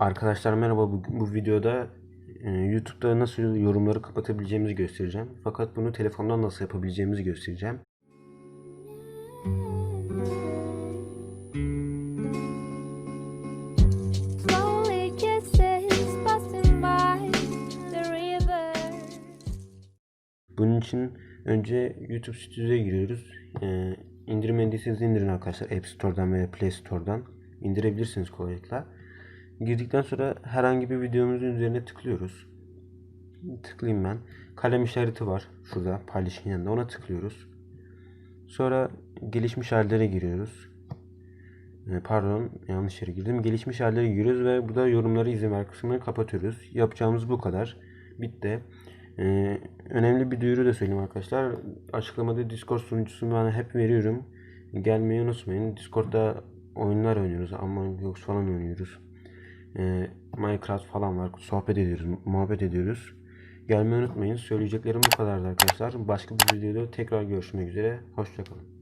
Arkadaşlar merhaba bu, bu videoda e, YouTube'da nasıl yorumları kapatabileceğimizi göstereceğim. Fakat bunu telefondan nasıl yapabileceğimizi göstereceğim. Bunun için önce YouTube Studio'ya giriyoruz. E, indirmediyseniz indirin arkadaşlar App Store'dan veya Play Store'dan indirebilirsiniz kolaylıkla. Girdikten sonra herhangi bir videomuzun üzerine tıklıyoruz. Tıklayayım ben. Kalem işareti var şurada paylaşın yanında ona tıklıyoruz. Sonra gelişmiş hallere giriyoruz. E, Pardon yanlış yere girdim. Gelişmiş hallere giriyoruz ve burada yorumları izin ver kısmını kapatıyoruz. Yapacağımız bu kadar. Bitti. E, önemli bir duyuru da söyleyeyim arkadaşlar. Açıklamada Discord sunucusunu ben hep veriyorum. Gelmeyi unutmayın. Discord'da oyunlar oynuyoruz. Among Us falan oynuyoruz. E, Minecraft falan var. Sohbet ediyoruz, muhabbet ediyoruz. Gelmeyi unutmayın. Söyleyeceklerim bu kadardı arkadaşlar. Başka bir videoda tekrar görüşmek üzere. Hoşçakalın.